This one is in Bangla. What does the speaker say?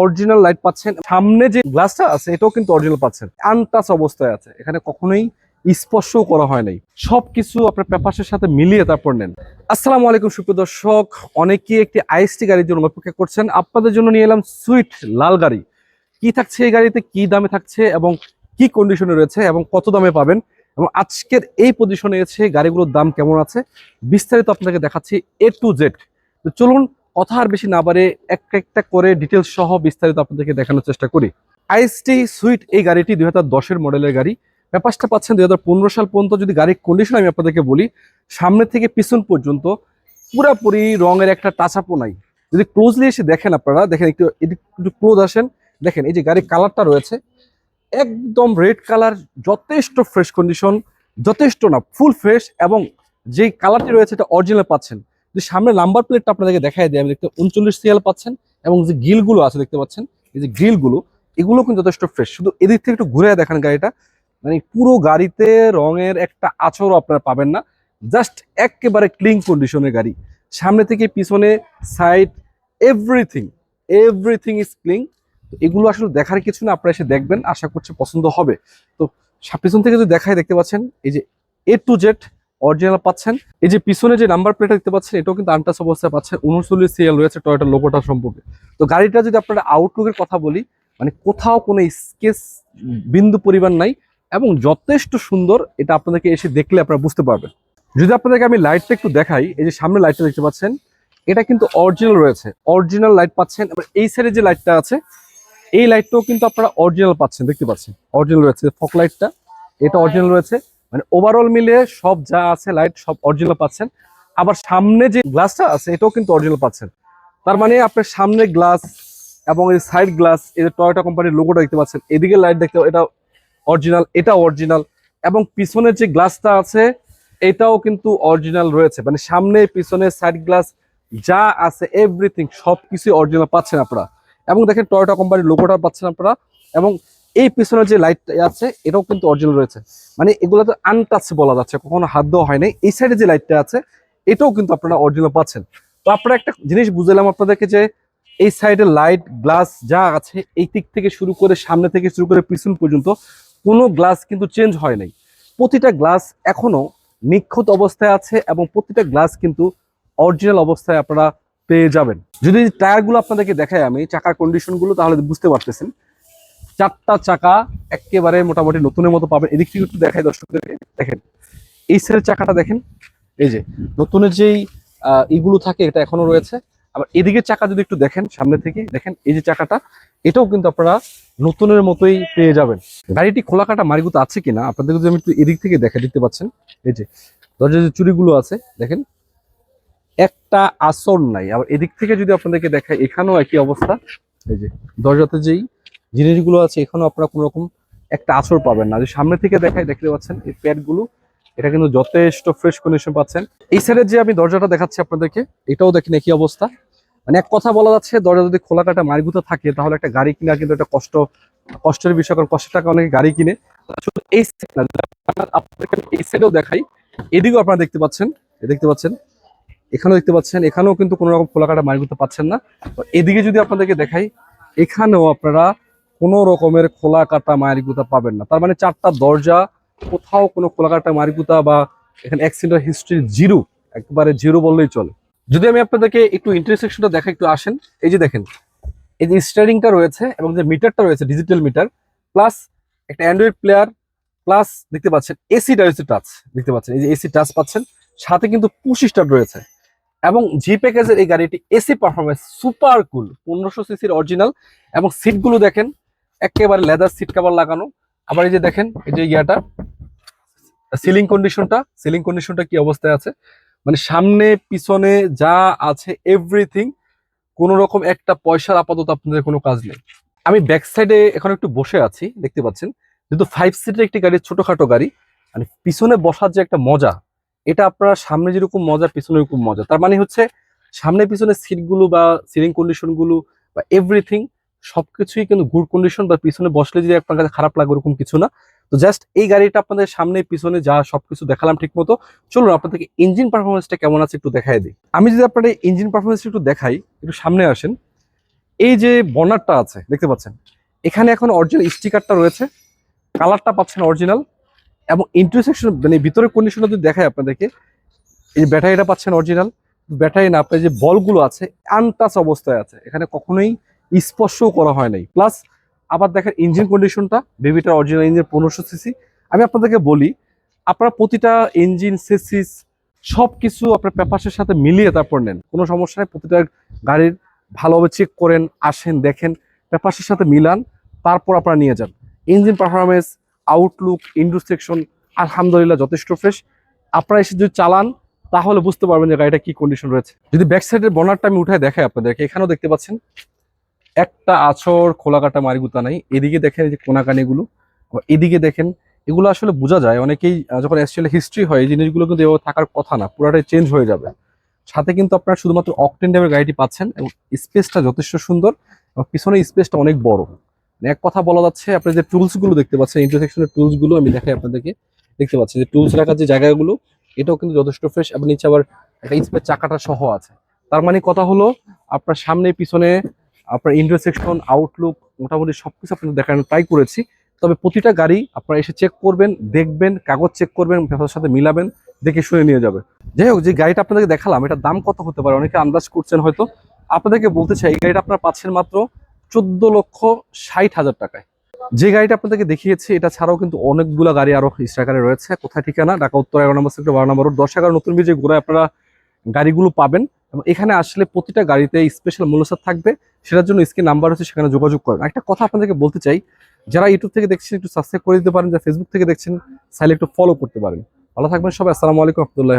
অরিজিনাল লাইট পাচ্ছেন। সামনে যে গ্লাসটা আছে, এটাও কিন্তু অরিজিনাল পাচ্ছেন। আনটাচ অবস্থায় আছে। এখানে কখনোই স্পর্শও করা হয় নাই। সবকিছু আপনার পেপারসের সাথে মিলিয়ে তারপর নেন। আসসালামু আলাইকুম, সুপ্রিয় দর্শক। অনেকে একটি আইএসটি গাড়ির জন্য অপেক্ষা করছেন। আপনাদের জন্য নিয়ে এলাম সুইট লাল গাড়ি। কি থাকছে এই গাড়িতে? কি দামে থাকছে? এবং কি কন্ডিশনে রয়েছে? এবং কত দামে পাবেন? এবং আজকের এই পজিশনে এসে গাড়িগুলোর দাম কেমন আছে? বিস্তারিত আপনাকে দেখাচ্ছি এ টু জেড তো চলুন কথা আর বেশি না বাড়ে এক একটা করে ডিটেলস সহ বিস্তারিত আপনাদেরকে দেখানোর চেষ্টা করি। আইএসটি সুইট এই গাড়িটি দুই হাজার মডেলের গাড়ি। ব্যাপারটা পাচ্ছেন দুই হাজার পনেরো সাল পর্যন্ত যদি গাড়ির কন্ডিশন আমি আপনাদেরকে বলি, সামনে থেকে পিছন পর্যন্ত পুরাপুরি রঙের একটা টাচাপো নাই। যদি ক্লোজলি এসে দেখেন আপনারা, দেখেন একটু একটু ক্লোজ আসেন, দেখেন এই যে গাড়ির কালারটা রয়েছে, একদম রেড কালার যথেষ্ট ফ্রেশ কন্ডিশন যথেষ্ট না ফুল ফ্রেশ এবং যেই কালারটি রয়েছে এটা অরিজিনাল পাচ্ছেন। যে সামনে নাম্বার প্লেটটা আপনাদেরকে দেখাই দেয় আমি দেখতে উনচল্লিশ সিএল পাচ্ছেন এবং যে গ্রিলগুলো আছে দেখতে পাচ্ছেন, এই যে গ্রিলগুলো, এগুলো কিন্তু যথেষ্ট ফ্রেশ শুধু এদিক থেকে একটু ঘুরে দেখেন গাড়িটা মানে পুরো গাড়িতে রঙের একটা আচরও আপনারা পাবেন না। জাস্ট একেবারে ক্লিন কন্ডিশনের গাড়ি। সামনে থেকে পিছনে side everything everything is clean এগুলো আসলে দেখার কিছু না, আপনারা এসে দেখবেন, আশা করছি পছন্দ হবে। তো পিছন থেকে যদি দেখায় দেখতে পাচ্ছেন, এই যে এ টু জেড অরিজিনাল পাচ্ছেন। এই যে পিছনে যে নাম্বার প্লেট দেখতে পাচ্ছেন, এটাও কিন্তু আনটাস অবস্থায় পাচ্ছেন। উনচল্লিশ সিএল রয়েছে টয়টা লোগোটা সম্পর্কে। তো গাড়িটা যদি আপনারা আউটলুকের কথা বলি মানে কোথাও কোনো স্কেচ বিন্দু পরিমাণ নাই এবং যথেষ্ট সুন্দর, এটা আপনাদেরকে এসে দেখলে আপনারা বুঝতে পারবেন। যদি আপনাদেরকে আমি লাইটটা একটু দেখাই, এই যে সামনে লাইটটা দেখতে পাচ্ছেন, এটা কিন্তু অরিজিনাল রয়েছে। অরিজিনাল লাইট পাচ্ছেন, এবার এই সাইডে যে লাইটটা আছে, এই লাইটটাও কিন্তু আপনারা অরিজিনাল পাচ্ছেন, দেখতে পাচ্ছেন। অরিজিনাল রয়েছে ফক লাইটটা এটা অরিজিনাল রয়েছে। মানে ওভারঅল মিলে সব যা আছে লাইট সব অরিজিনাল পাচ্ছেন। আবার সামনে যে গ্লাসটা আছে, এটাও কিন্তু অরিজিনাল পাচ্ছেন। তার মানে আপনার সামনে গ্লাস এবং এই সাইড গ্লাস এই যে টয়োটা কোম্পানির লোগোটা দেখতে পাচ্ছেন, এদিকে লাইট দেখতে এটা অরিজিনাল এটা অরিজিনাল এবং পিছনের যে গ্লাসটা আছে, এটাও কিন্তু অরিজিনাল রয়েছে। মানে সামনে, পিছনে সাইড গ্লাস যা আছে এভরিথিং সব কিছুই অরিজিনাল পাচ্ছেন আপনারা। এবং দেখেন টয়োটা কোম্পানির লোগোটা পাচ্ছেন আপনারা। এবং এই পিছনের যে লাইট আছে, এটাও কিন্তু অরিজিনাল রয়েছে। মানে এগুলো তো আনটাচ বলা যাচ্ছে, কখনো হাত দেওয়া হয় নাই। এই সাইডে যে লাইটটা আছে, এটাও কিন্তু আপনারা অরিজিনাল পাচ্ছেন। তো আপনারা একটা জিনিস বুঝলাম আপনাদেরকে যে, এই সাইডে লাইট গ্লাস যা আছে, এই দিক থেকে শুরু করে সামনে থেকে শুরু করে পিছন পর্যন্ত কোনো গ্লাস কিন্তু চেঞ্জ হয় নাই। প্রতিটা গ্লাস এখনও নিখুঁত অবস্থায় আছে এবং প্রতিটা গ্লাস কিন্তু অরিজিনাল অবস্থায় আপনারা পেয়ে যাবেন। যদি টায়ারগুলো আপনাদেরকে দেখাই আমি, চাকার কন্ডিশনগুলো তাহলে বুঝতে পারতেছেন। চারটা চাকা একেবারে মোটামুটি নতুনের মতো পাবেন। এদিক থেকে একটু দেখাই দর্শকদেরকে। দেখেন, এই সাইডের চাকাটা দেখেন। এই যে, নতুনের যেই ইগুলো থাকে, এটা এখনও রয়েছে। আবার এদিকের চাকা যদি একটু দেখেন, সামনে থেকে, দেখেন, এই যে চাকাটা, এটাও কিন্তু আপনারা নতুনের মতোই পেয়ে যাবেন। গাড়িটি খোলা কাটা মারিগুতো আছে কিনা আপনাদের যদি আমি একটু এদিক থেকে দেখা দিতে পাচ্ছেন। এই যে, দরজার যে চুরিগুলো আছে, দেখেন, একটা আসর নাই। আবার এদিক থেকে যদি আপনাদেরকে দেখায় এখানেও একই অবস্থা। এই যে, দরজাতে যেই জিনিসগুলো আছে এখানেও আপনারা কোনো রকম একটা আসর পাবেন না। যে সামনে থেকে দেখায় দেখতে পাচ্ছেন এই প্যাডগুলো, এটা কিন্তু যথেষ্ট ফ্রেশ কন্ডিশন পাচ্ছেন। এই সাইডের যে আমি দরজাটা দেখাচ্ছি আপনাদেরকে, এটাও দেখেন একই অবস্থা। মানে এক কথা বলা যাচ্ছে, দরজা যদি খোলা কাটা মারগুতো থাকে, তাহলে একটা গাড়ি কিনা কিন্তু একটা কষ্ট, কষ্টের বিষয়, কারণ কষ্টের টাকা অনেকে গাড়ি কিনে। শুধু এই আপনাদেরকে এই সাইডেও দেখাই। এদিকেও আপনারা দেখতে পাচ্ছেন দেখতে পাচ্ছেন, এখানেও দেখতে পাচ্ছেন, এখানেও কিন্তু কোনো রকম খোলা কাটা মারগুতো পাচ্ছেন না। এদিকে যদি আপনাদেরকে দেখাই, এখানেও আপনারা কোনো রকমের খোলা কাটা মারিগুতা পাবেন না। তার মানে চারটা দরজা, কোথাও কোনো খোলা কাটা মারিগুতা বা এখানে অ্যাক্সিডেন্ট হিস্ট্রি জিরো একবারে জিরো বললেই চলে। যদি আমি আপনাদেরকে একটু ইন্টারসেকশনটা দেখা একটু আসেন। এই যে দেখেন, এই যে স্টারিংটা রয়েছে এবং যে মিটারটা রয়েছে ডিজিটাল মিটার প্লাস একটা অ্যান্ড্রয়েড প্লেয়ার প্লাস দেখতে পাচ্ছেন এসিটা রয়েছে টাচ দেখতে পাচ্ছেন, এই যে এসি টাচ পাচ্ছেন, সাথে কিন্তু পুশ স্টার্ট রয়েছে। এবং জি প্যাকেজের এই গাড়িটি এসি পারফরমেন্স সুপার কুল পনেরোশো সিসির অরিজিনাল এবং সিটগুলো দেখেন একেবারে লেদার সিট কাভার লাগানো। আবার এই যে দেখেন, এই যে ইয়াটা সিলিং কন্ডিশনটা সিলিং কন্ডিশনটা কি অবস্থায় আছে? মানে সামনে, পিছনে যা আছে এভরিথিং কোন রকম একটা পয়সার আপাতত আপনাদের কোনো কাজ নেই। আমি ব্যাক সাইডে এখন একটু বসে আছি, দেখতে পাচ্ছেন। যেহেতু ফাইভ সিটের একটি গাড়ি, ছোটখাটো গাড়ি মানে পিছনে বসার যে একটা মজা, এটা আপনারা সামনে যেরকম মজা, পিছনে এরকম মজা। তার মানে হচ্ছে, সামনে পিছনে সিটগুলো বা সিলিং কন্ডিশনগুলো বা এভরিথিং সবকিছুই কিন্তু গুড কন্ডিশন বা পিছনে বসলে যদি আপনার কাছে খারাপ লাগে ওরকম কিছু না। তো জাস্ট এই গাড়িটা আপনাদের সামনে, পিছনে যা সবকিছু দেখালাম ঠিক মতো। চলুন আপনাদেরকে ইঞ্জিন পারফরমেন্সটা কেমন আছে একটু দেখাই দিই। আমি যদি আপনাদের ইঞ্জিন পারফরমেন্স একটু দেখাই, একটু সামনে আসেন। এই যে বর্নারটা আছে, দেখতে পাচ্ছেন? এখানে এখন অরিজিনাল স্টিকারটা রয়েছে। কালারটা পাচ্ছেন অরিজিনাল এবং ইন্টারসেকশন মানে ভিতরের কন্ডিশনটা যদি দেখায় আপনাদেরকে, এই ব্যাটারিটা পাচ্ছেন অরিজিনাল ব্যাটারি না, আপনার যে বলগুলো আছে আনটাচ অবস্থায় আছে। এখানে কখনোই স্পর্শও করা হয় নাই। প্লাস আবার দেখেন ইঞ্জিন কন্ডিশনটা বেবিটার অরিজিনাল ইঞ্জিন পনেরোশো সিসি আমি আপনাদেরকে বলি, আপনারা প্রতিটা ইঞ্জিন সিসিস সব কিছু আপনার পেপারসের সাথে মিলিয়ে তারপর নেন। কোনো সমস্যা নেই, প্রতিটা গাড়ির ভালোভাবে চেক করেন, আসেন, দেখেন পেপারসের সাথে মিলান, তারপর আপনারা নিয়ে যান। ইঞ্জিন পারফরমেন্স আউটলুক ইন্ডু সেকশন আলহামদুলিল্লাহ যথেষ্ট ফ্রেশ আপনারা এসে যদি চালান, তাহলে বুঝতে পারবেন যে গাড়িটা কি কন্ডিশন রয়েছে। যদি ব্যাক সাইডের বনারটা আমি উঠায় দেখাই আপনাদেরকে, এখানেও দেখতে পাচ্ছেন। একটা আছর, খোলা কাটা মারিগুতা নাই। এদিকে দেখেন এই যে কোনাকানিগুলো। এদিকে দেখেন, এগুলো আসলে বোঝা যায়, অনেকেই যখন অ্যাকচুয়ালি হিস্ট্রি হয়, এই জিনিসগুলো কিন্তু এভাবে থাকার কথা না, পুরাটাই চেঞ্জ হয়ে যাবে। সাথে কিন্তু আপনারা শুধুমাত্র অকটেন ড্যামের গাড়িটি পাচ্ছেন এবং স্পেসটা যথেষ্ট সুন্দর এবং পিছনে স্পেসটা অনেক বড়। মানে এক কথা বলা যাচ্ছে, আপনি যে টুলসগুলো দেখতে পাচ্ছেন ইন্টারসেকশনের টুলসগুলো আমি দেখাই আপনাদেরকে, দেখতে পাচ্ছেন যে টুলস রাখার যে জায়গাগুলো, এটাও কিন্তু যথেষ্ট ফ্রেশ এবং নিচে আবার একটা স্পেস চাকাটা সহ আছে। তার মানে কথা হলো, আপনার সামনে, পিছনে আপনার ইন্টারসেকশন আউটলুক মোটামুটি সবকিছু আপনাদের দেখানো ট্রাই করেছি। তবে প্রতিটা গাড়ি আপনারা এসে চেক করবেন, দেখবেন, কাগজ চেক করবেন পেপারের সাথে মিলাবেন, দেখে শুনে নিয়ে যাবে। যাই হোক, যে গাড়িটা আপনাদেরকে দেখালাম, এটার দাম কত হতে পারে? অনেকে আন্দাজ করছেন হয়তো। আপনাদেরকে বলতে চাই, এই গাড়িটা আপনারা পাচ্ছেন মাত্র চোদ্দ লক্ষ ষাট হাজার টাকায়। যে গাড়িটা আপনাদেরকে দেখিয়েছি, এটা ছাড়াও কিন্তু অনেকগুলো গাড়ি আরও স্ট্রাকারে রয়েছে। কোথায় ঠিকানা? ঢাকা, উত্তর এগারো নম্বর সেক্টর বারো নম্বর দশ এগারো নতুন ব্রিজে ঘুরে আপনারা গাড়িগুলো পাবেন। এবং এখানে আসলে প্রতিটা গাড়িতে স্পেশাল মূল্যসার থাকবে, সেটার জন্য স্ক্রিন নাম্বার হচ্ছে সেখানে যোগাযোগ করেন একটা কথা আপনাদেরকে বলতে চাই, যারা ইউটিউব থেকে দেখছেন, একটু সাবস্ক্রাইব করে দিতে পারেন, যারা ফেসবুক থেকে দেখছেন সাইলে একটু ফলো করতে পারেন। ভালো থাকবেন সবাই, আসসালামু আলাইকুম রহমতুল্লাহ